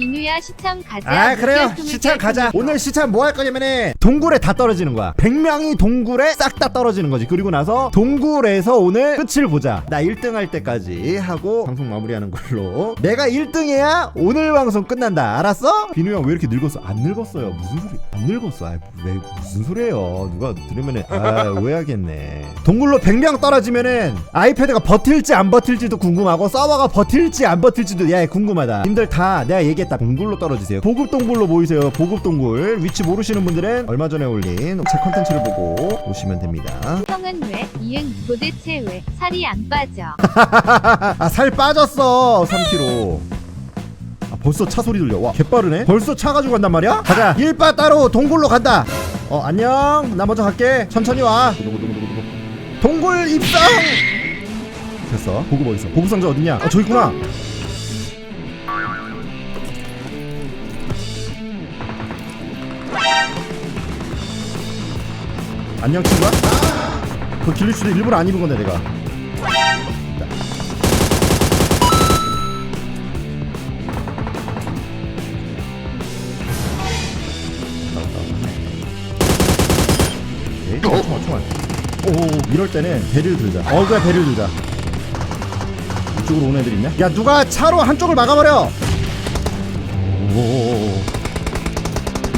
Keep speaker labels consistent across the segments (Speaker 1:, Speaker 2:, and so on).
Speaker 1: 비누야 시참 가자.
Speaker 2: 아 그래요. 시참 가자. 오늘 시참 뭐 할 거냐면은 동굴에 다 떨어지는 거야. 100명이 동굴에 싹 다 떨어지는 거지. 그리고 나서 동굴에서 오늘 끝을 보자. 나 1등 할 때까지 하고 방송 마무리하는 걸로. 내가 1등해야? 오늘 방송 끝난다. 알았어? 비누 형 왜 이렇게 늙었어 안 늙었어요? 무슨 소리? 안 늙었어. 아, 왜 무슨 소리예요? 누가 들으면은 아 오해하겠네. 동굴로 100명 떨어지면은 아이패드가 버틸지 안 버틸지도 궁금하고 서버가 버틸지 안 버틸지도 야 궁금하다. 님들 다 내가 얘기했 다 동굴로 떨어지세요. 보급 동굴로 모이세요. 보급 동굴. 위치 모르시는 분들은 얼마 전에 올린 제 컨텐츠를 보고 오시면 됩니다.
Speaker 1: 형은 왜? 이응 도대체 왜? 살이 안 빠져.
Speaker 2: 아 살 빠졌어. 3kg 아 벌써 차 소리 들려. 와 개빠르네. 벌써 차 가지고 간단 말이야? 가자. 일바 따로 동굴로 간다. 어 안녕. 나 먼저 갈게. 천천히 와. 동굴 입성! 됐어. 보급 어딨어? 보급 상자 어딨냐? 어 저기 있구나 안녕 친구야? 그거 길릴 수도 일부러 안 입은 건데 내가. 오 이럴 때는 배를 들자. 어 그래 배를 들자. 이쪽으로 오는 애들 있냐 야 누가 차로 한쪽을 막아버려! 오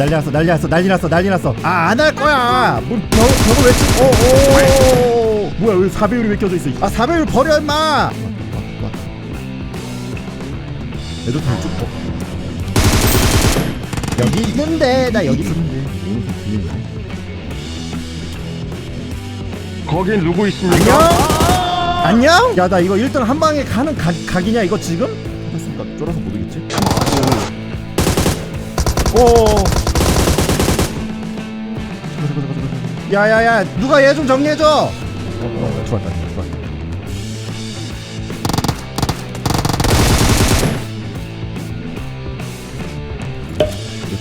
Speaker 2: 난리 났어 난리 났어 난리 났어 난리 났어 아 안 할 거야 뭐 저, 저거 왜 치... 오오 뭐야 왜 4배율이 왜 껴져 있어 아 4배율 버려 임마 애들 다 쭉, 어. 여기 있는데 나 여기 있었는데
Speaker 3: 거긴 누구 있습니까?
Speaker 2: 안녕? 안녕? 야 나 이거 1등 한 방에 가는 각, 각이냐 이거 지금? 했으니까 쫄아서 못 이겠지? 오. 야야야 누가 얘 좀 정리해줘. 어, 어, 들어왔다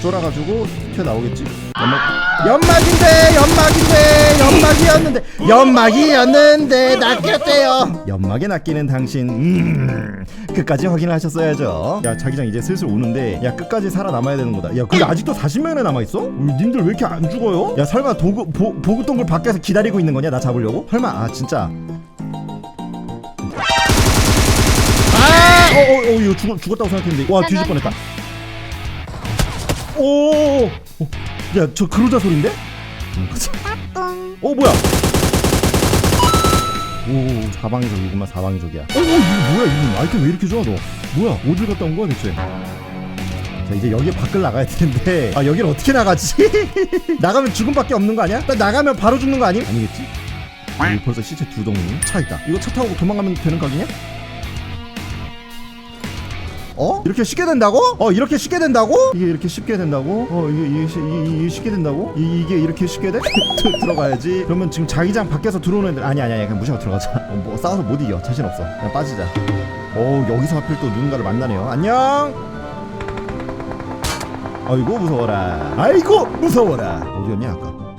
Speaker 2: 쫄아가지고 튀어나오겠지? 연막 연막인데 연막인데 연막이었는데 연막이었는데 낚였대요. 연막에 낚이는 당신 음 끝까지 확인을 하셨어야죠. 야 자기장 이제 슬슬 오는데 야 끝까지 살아남아야 되는 거다. 야 근데 아직도 40명이나 남아있어? 우리 님들 왜 이렇게 안 죽어요? 야 설마 도구, 보, 보급 동굴 밖에서 기다리고 있는 거냐 나 잡으려고? 설마 아 진짜. 아! 어어 어, 어, 이거 죽, 죽었다고 생각했는데. 와 뒤질 뻔했다 오! 어, 야, 저 그로자 소린데? 어, 뭐야? 오, 사방이적이구만, 사방이적이야. 어, 어, 이거 뭐야, 이거 아이템 왜 이렇게 좋아, 너? 뭐야, 어딜 갔다 온 거야, 대체? 자, 이제 여기 밖을 나가야 되는데, 아, 여기를 어떻게 나가지? 나가면 죽음밖에 없는 거 아니야? 나 나가면 바로 죽는 거 아니? 아니겠지? 여기 벌써 시체 두 덩이. 차 있다. 이거 차 타고 도망가면 되는 각이냐? 어? 이렇게 쉽게 된다고? 어 이렇게 쉽게 된다고? 이게 이렇게 쉽게 된다고? 어 이게 이게, 쉬- 이게, 이게 쉽게 된다고? 이, 이게 이렇게 쉽게 돼? 들- 들어가야지 그러면 지금 자기장 밖에서 들어오는 애들 아니 아니 아니 그냥 무시하고 들어가자 어, 뭐 싸워서 못 이겨 자신 없어 그냥 빠지자 오 여기서 하필 또 누군가를 만나네요 안녕 아이고 무서워라 아이고 무서워라 어디였냐 아까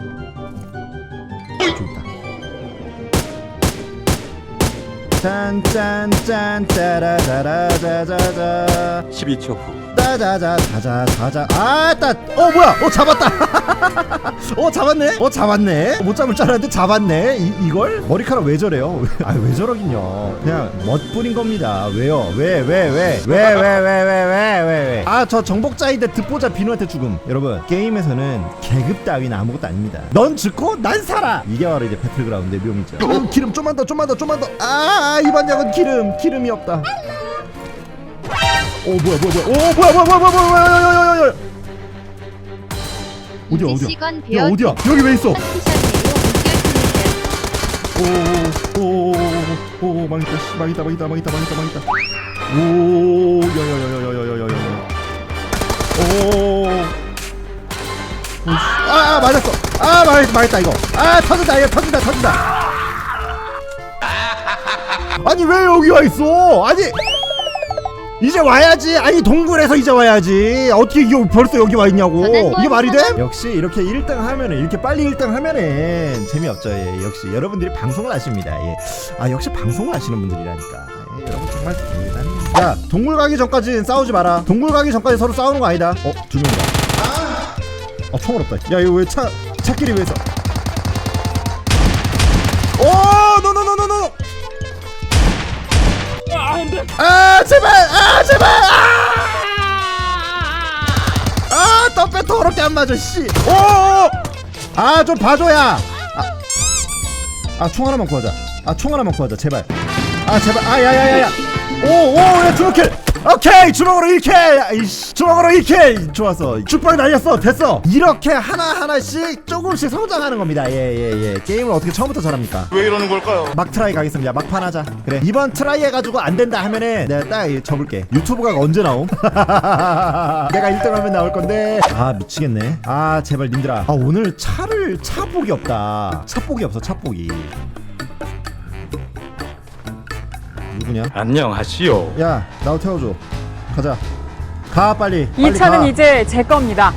Speaker 2: 짠짠짠 짜라짜라짜자자
Speaker 3: 12초 후
Speaker 2: 따자자 자자 자자 아따. 어 뭐야? 어 잡았다. 어 잡았네? 어 잡았네? 못 잡을 줄 알았는데 잡았네? 이, 이걸? 머리카락 왜 저래요? 아 왜 저러긴요. 그냥 멋뿐인 겁니다. 왜요? 왜 왜 왜? 왜 왜 왜 왜 왜 왜 아 저 정복자인데 듣보자 비누한테 죽음. 여러분 게임에서는 계급 따위는 아무것도 아닙니다. 넌 죽고 난 살아! 이게 바로 이제 배틀그라운드의 묘미죠. 어, 기름 좀만 더 좀만 더 좀만 더아 이번 약은 기름 기름이 없다 오 뭐야 뭐야 뭐야. 오 뭐야 뭐야 뭐야 뭐야 뭐야 뭐야 뭐야 뭐야 뭐야. 어디야 어디야? 야 어디야? 여기 왜 있어?
Speaker 1: 피셔네요. 물결 투물결.
Speaker 2: 오오오오 망했다 씨, 망했다 망했다 망했다 망했다 망했다. 오 야야야야야야야야야. 오아 맞았어. 아 망했, 망했다 이거. 아 터진다 이거 터진다 터진다. 아니 왜 여기 와 있어? 아니 이제 와야지. 아니 동굴에서 이제 와야지. 어떻게 이게 벌써 여기 와 있냐고. 이게 말이 돼? 역시 이렇게 1등 하면은 이렇게 빨리 1등 하면은 재미없죠. 예. 역시 여러분들이 방송을 하십니다. 예. 아 역시 방송을 하시는 분들이라니까. 예, 여러분 정말 대단히 야 동굴 가기 전까지 싸우지 마라. 동굴 가기 전까지 서로 싸우는 거 아니다. 어두 명이다 어 총알 없다. 야 이거 왜 차 차끼리 왜 써? 오 노노노노노. 아 제발 아 제발 아아 떡배 더럽게 안 맞아 씨오아좀 봐줘야. 아총 하나만 구하자. 아 총 하나만 구하자 제발. 아 제발 아 야야야야 오오야 주먹킬. 오케이 주먹으로 1킬. 이씨 주먹으로 1킬. 좋았어. 죽방이 날렸어. 됐어. 이렇게 하나하나씩 조금씩 성장하는 겁니다. 예예 예. 게임을 어떻게 처음부터 잘합니까?
Speaker 3: 왜 이러는 걸까요?
Speaker 2: 막 트라이 가겠습니다. 막판 하자. 그래. 이번 트라이 해가지고 안 된다 하면은 내가 딱 접을게. 유튜브가 언제 나옴? 내가 1등 하면 나올 건데. 아 미치겠네. 아 제발 님들아. 아 오늘 차를 차복이 없다. 차복이 없어 차복이 누구냐
Speaker 3: 안녕하시오.
Speaker 2: 야 나도 태워줘 가자 가 빨리
Speaker 4: 이
Speaker 2: 빨리
Speaker 4: 차는
Speaker 2: 가.
Speaker 4: 이제 제 겁니다.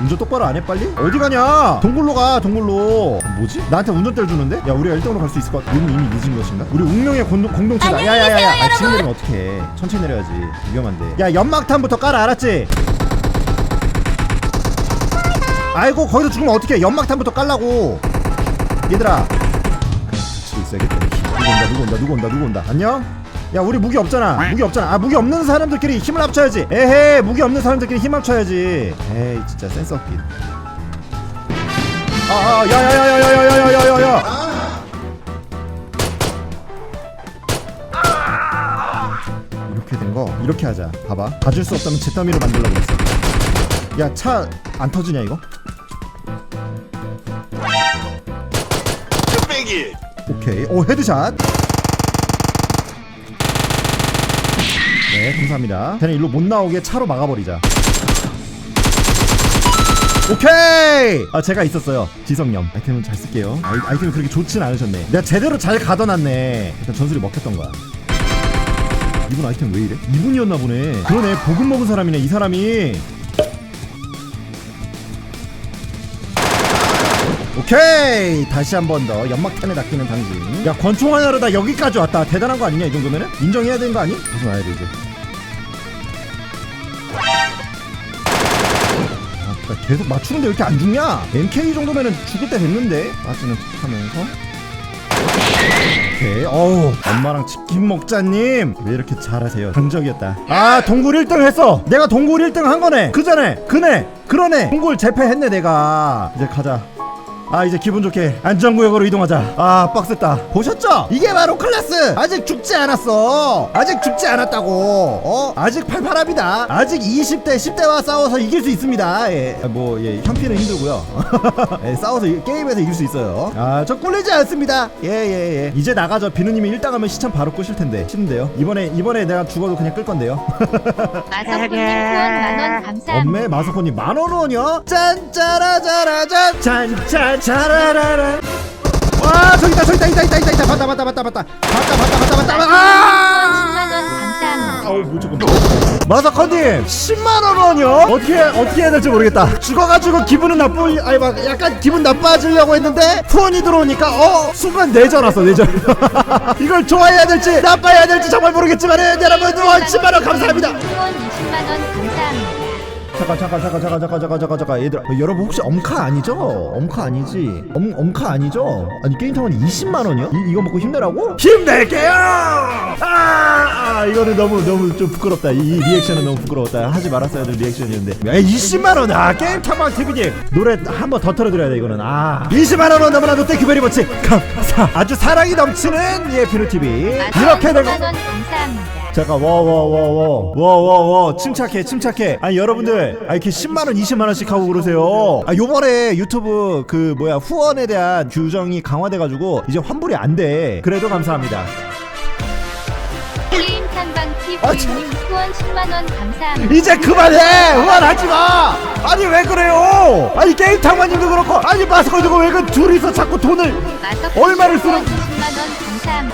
Speaker 2: 운전 똑바로 안 해 빨리? 어디 가냐 동굴로 가 동굴로 뭐지? 나한테 운전대를 주는데? 야 우리가 1등으로 갈 수 있을 것 같아 우리는 이미 늦은 것인가? 우리 운명의 공동, 공동체다 야야야야 아, 지금 내리면 어떡해 천천히 내려야지 위험한데 야 연막탄부터 깔아 알았지? 아이고 거기서 죽으면 어떡해 연막탄부터 깔라고 얘들아 지고 있어야겠다 누구 온다 누구 온다 누구 온다 누구 온다 안녕? 야 우리 무기 없잖아. 무기 없잖아. 아 무기 없는 사람들끼리 힘을 합쳐야지. 에헤 무기 없는 사람들끼리 힘 합쳐야지. 에이 진짜 센스 없긴. 아아 야야야야야야야야야야. 이렇게 된 거 이렇게 하자. 봐봐. 봐줄 수 없다면 제 더미로 만들려고 했어. 야 차 안 터지냐 이거? 오케이. 오 헤드샷 네 감사합니다. 걔네 일로 못 나오게 차로 막아버리자. 오케이! 아 제가 있었어요. 지성염. 아이템은 잘 쓸게요. 아이, 아이 템이 그렇게 좋진 않으셨네. 내가 제대로 잘 가둬놨네. 일단 전술이 먹혔던 거야. 이분 아이템 왜 이래? 이분이었나 보네. 그러네. 보급 먹은 사람이네 이 사람이. 오케이! 다시 한 번 더 연막탄에 낚이는 당신. 야 권총 하나로 다 여기까지 왔다. 대단한 거 아니냐 이 정도면은? 인정해야 되는 거 아니? 무슨 돼 이제 아, 나 계속 맞추는데 왜 이렇게 안 죽냐? MK 정도면은 죽을 때 됐는데. 맞추는 척하면서. 오케이. 어우 엄마랑 치킨 먹자님. 왜 이렇게 잘하세요? 강적이었다. 아 동굴 1등 했어. 내가 동굴 1등 한 거네. 그 전에 그네 그러네. 동굴 재패했네 내가. 이제 가자 아 이제 기분 좋게 안전구역으로 이동하자. 아 빡셌다. 보셨죠? 이게 바로 클래스! 아직 죽지 않았어. 아직 죽지 않았다고. 어? 아직 팔팔합니다. 아직 20대 10대와 싸워서 이길 수 있습니다. 예. 아, 뭐 예, 현피는 힘들고요. 예, 싸워서 이- 게임에서 이길 수 있어요. 아 저 꿀리지 않습니다. 예예예. 이제 나가죠. 비누님이 1당 하면 시참 바로 끄실 텐데. 싫은데요? 이번에 이번에 내가 죽어도 그냥 끌 건데요?
Speaker 1: 마석훈님 후원 만원 감사합니다.
Speaker 2: 엄매 마석호님 만원 원이요? 짠짜라짜라짠 짠짠 짜라라라 와 저기 있다 저기 있다 있다 있다 있다 있다 봤다 봤다 봤다 봤다 봤다 봤다 봤다 봤다 아!
Speaker 1: 10만원 감사합니다.
Speaker 2: 아우 뭐 잠깐 마사커님 10만원 원이요? 어떻게 어떻게 해야 될지 모르겠다 죽어가지고 기분은 나쁠 아니 막 약간 기분 나빠지려고 했는데 후원이 들어오니까 어 순간 내전 왔어 내전 이걸 좋아해야 될지 나빠해야 될지 정말 모르겠지만 여러분 후원 10만원 감사합니다
Speaker 1: 후원 20만원 감사합니다.
Speaker 2: 잠깐 잠깐 잠깐 잠깐 잠깐 잠깐 잠깐 잠깐 얘들아 어, 여러분 혹시 엄카 아니죠? 엄카 아니지? 엄 엄카 아니죠? 아니 게임 타원이 20만 원이요? 이, 이거 먹고 힘내라고? 힘낼게요! 아, 아 이거는 너무 너무 좀 부끄럽다 이, 이 리액션은 너무 부끄러웠다 하지 말았어야 될 리액션이었는데 야 20만 원! 아 게임 타방 TV님 노래 한 번 더 틀어드려야 돼 이거는 아 20만 원은 너무나도 땡큐 베리 머치 감사 아주 사랑이 넘치는 예 피누 TV 이렇게 되고
Speaker 1: 10만원 감사합니다.
Speaker 2: 잠깐 와와와와와와와 침착해 침착해. 아니 여러분들 아 이렇게 10만원 20만원씩 하고 그러세요. 아 요번에 유튜브 그 뭐야 후원에 대한 규정이 강화돼가지고 이제 환불이 안 돼. 그래도 감사합니다.
Speaker 1: 게임 탐방
Speaker 2: 아, 참.
Speaker 1: TV님 후원 10만원 감사합니다.
Speaker 2: 이제 그만해! 후원하지마! 아니 왜 그래요? 아니 게임 탐방님도 그렇고 아니 마스코드가 왜그 둘이서 자꾸 돈을 얼마를 쓰는-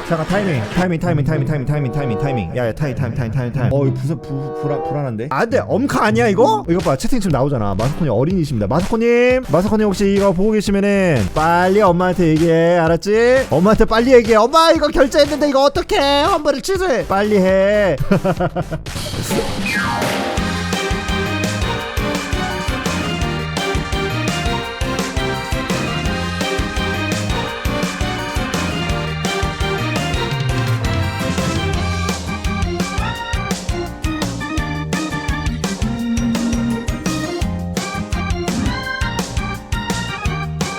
Speaker 2: 잠깐 타이밍. 타이밍 타이밍 타이밍 타이밍 타이밍 타이밍. 타이밍 야야 타임 타임 타임 타임 타임 어 이거 부서 부, 불안, 불안한데? 아 근데 엄카 아니야 이거? 이거 봐. 채팅 지금 나오잖아. 마스코님 어린이십니다. 마스코님 마스코님 혹시 이거 보고 계시면은 빨리 엄마한테 얘기해. 알았지? 엄마한테 빨리 얘기해. 엄마 이거 결제했는데 이거 어떡해? 환불을 취소해. 빨리 해